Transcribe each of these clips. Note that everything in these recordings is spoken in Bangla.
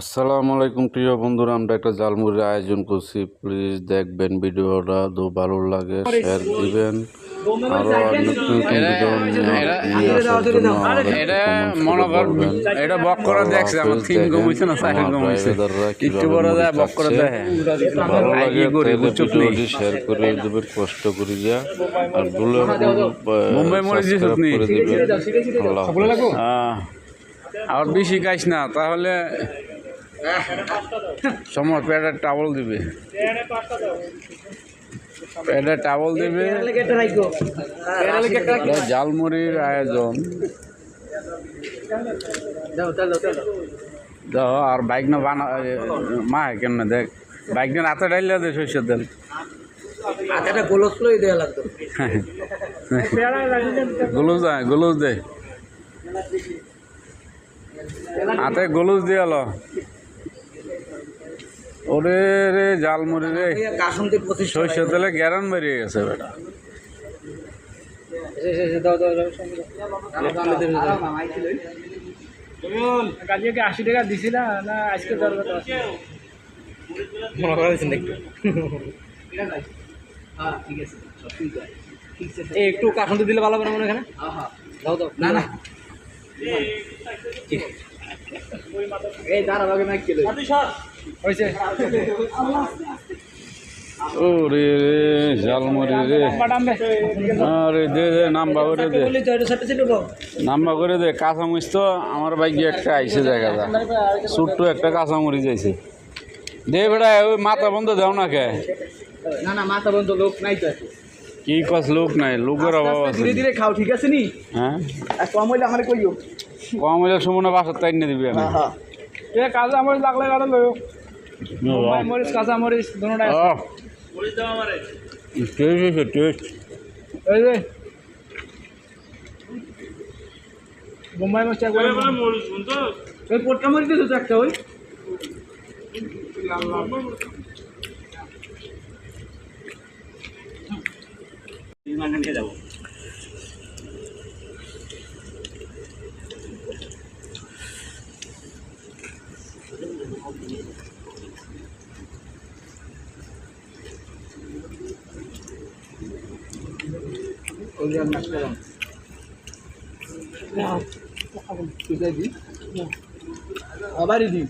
আসসালামু আলাইকুম প্রিয় বন্ধুরা আমরা একটা জালমুড়ির আয়োজন করছি। প্লিজ দেখবেন ভিডিওটা তো ভালো লাগে শেয়ার দিবেন। আরও নতুন নতুন ভিডিও নিয়ে আসার জন্য আমাদের এটা এটা বক করে দেখছে আমার আল্লাহ তিন হাফেজ কমিছে না চার দেখেন কমিছে আমার ভাইয়েরা একটু কীভাবে বড় যায় মুড়ি বক করে দেখে। ভালো আর লাগে কি করি, তাহলে বুঝছ কি? ভিডিওটি শেয়ার করে দেবেন কষ্ট করে যা। আর মুম্বাই মরে আল্লাহ আর বেশি খাইস না তাহলে সময় পেটের টাবল দিবে। পেটের টাবল দিবে। জালমুড়ির আয়োজন। আর বাইক না বানা মা কেমনে দেখ? বাইক না রাতে ডাইলে দে শস্যের গোলস লই দেওয়া লাগতো। গ্লুজ দে গ্লুজ দে। হাতে গ্লুজ দিয়ে ওরে রে জালমুড়ি রে। সর্ষের তেলে গ্যারান বেরিয়ে গেছে বেটা। কালকে আশি টাকা দিছিল না আজকে একটু এই একটু কাসন্তি দিলে ভালো হবে না মনে হয় এখানে? দাও দাও। না না। এই দাঁড়া ভাগে কিলো হয়েছে? ওরে রে জালমুড়ি রে। আরে দে দে নাম্বা করে দে। বলি তো এটা সাথে ছিল তো নাম্বা করে দে কাঁচামরিচ তো আমার বাইকে একটা আইসে জায়গাটা ছোট্ট একটা কাঁচামরিচ আইছে। দে বেড়া ওই মাথা বন্ধ দেও না কে? না না মাথা বন্ধ লোক নাই তো কি কস লোক নাই লোকের অভাব আছে ধীরে ধীরে খাও ঠিক আছে নি? হ্যাঁ? কম হইলে আমার কইও। কম হইলে সুমনা বাসার তাই নিয়ে দিবি আমি। হ্যাঁ এ কাঁচা মরিচ লাগলে গাড়ি লয় মুম্বাই মরিচ কাঁচা মরিচ আহ। টেস্ট হয়েছে টেস্ট। ওই যে। মুম্বাই মরিচ একবার ওই পোটকা মরিচ দিছো তো। একটা ওই? আবারই দিন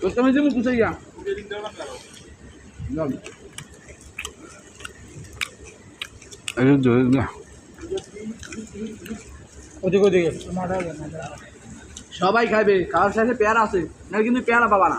পোটকা মরিচ দিবো কুচাই গা ওদিকে ওদিকে সবাই খাবে কারোর সাথে পেয়ারা আছে না কিন্তু পেয়ারা পাবা না।